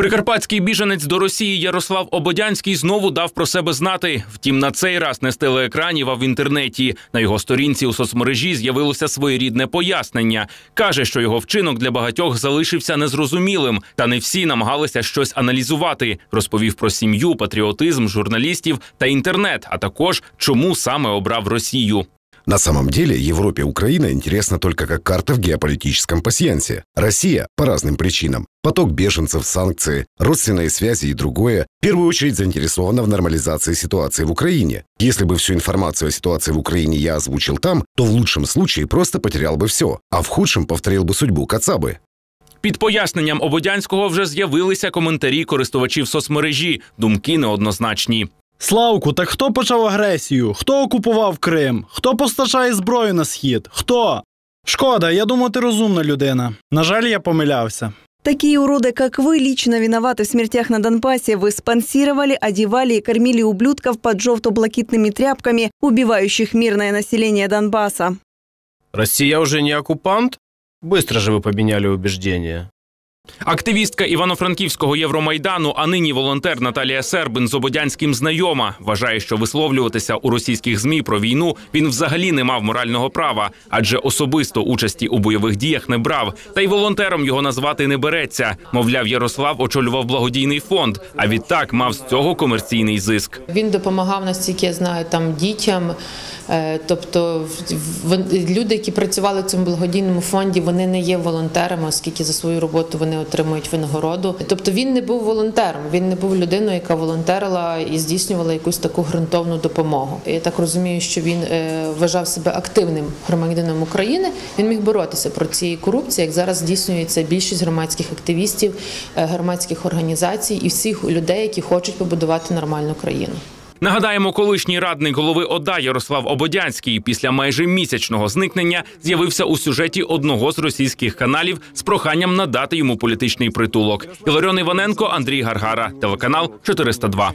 Прикарпатський біженець до Росії Ярослав Ободянський знову дав про себе знати. Втім, на цей раз не з телеекранів, а в інтернеті. На його сторінці у соцмережі з'явилося своєрідне пояснення. каже, що його вчинок для багатьох залишився незрозумілим, та не всі намагалися щось аналізувати. Розповів про сім'ю, патріотизм, журналістів та інтернет, а також чому саме обрав Росію. На самом деле Европе Украина интересна только как карта в геополитическом пасьянсе. Россия по разным причинам. Поток беженцев, санкции, родственные связи и другое. В первую очередь заинтересована в нормализации ситуации в Украине. Если бы всю информацию о ситуации в Украине я озвучил там, то в лучшем случае просто потерял бы все, а в худшем повторил бы судьбу Кацабы. Під поясненням Ободянського вже з'явилися коментарі користувачів соцмережі. Думки неоднозначні. Славку, так хто почав агресію? Хто окупував Крим? Хто постачає зброю на схід? Хто? Шкода, я думаю, ти розумна людина. На жаль, я помилявся. Такие уроды, как вы, лично виноваты в смертях на Донбассе. Вы спонсировали, одевали и кормили ублюдков под жовто-блакитными тряпками, убивающих мирное население Донбасса. Россия уже не оккупант? Быстро же вы поменяли убеждения. Активістка Івано-Франківського Євромайдану, а нині волонтер Наталія Сербин з Ободянським знайома, вважає, що висловлюватися у російських змі про війну він взагалі не мав морального права, адже особисто участі у бойових діях не брав. Та й волонтером його назвати не береться. Мовляв, Ярослав очолював благодійний фонд, а відтак мав з цього комерційний зиск. Він допомагав настільки я знаю там дітям. Е, Тобто люди, які працювали в цьому благодійному фонді, вони не є волонтерами, оскільки за свою роботу вони отримують винагороду. Тобто він не був волонтером, він не був людиною, яка волонтерила і здійснювала якусь таку ґрунтовну допомогу. Я так розумію, що він е, вважав себе активним громадянином України. Він міг боротися проти цієї корупції, як зараз здійснюється більшість громадських активістів, е, громадських організацій і всіх людей, які хочуть побудувати нормальну країну. Нагадаємо, колишній радник голови ОДА Ярослав Ободянський після майже місячного зникнення з'явився у сюжеті одного з російських каналів з проханням надати йому політичний притулок. Іларіон Іваненко, Андрій Гаргара, телеканал 402.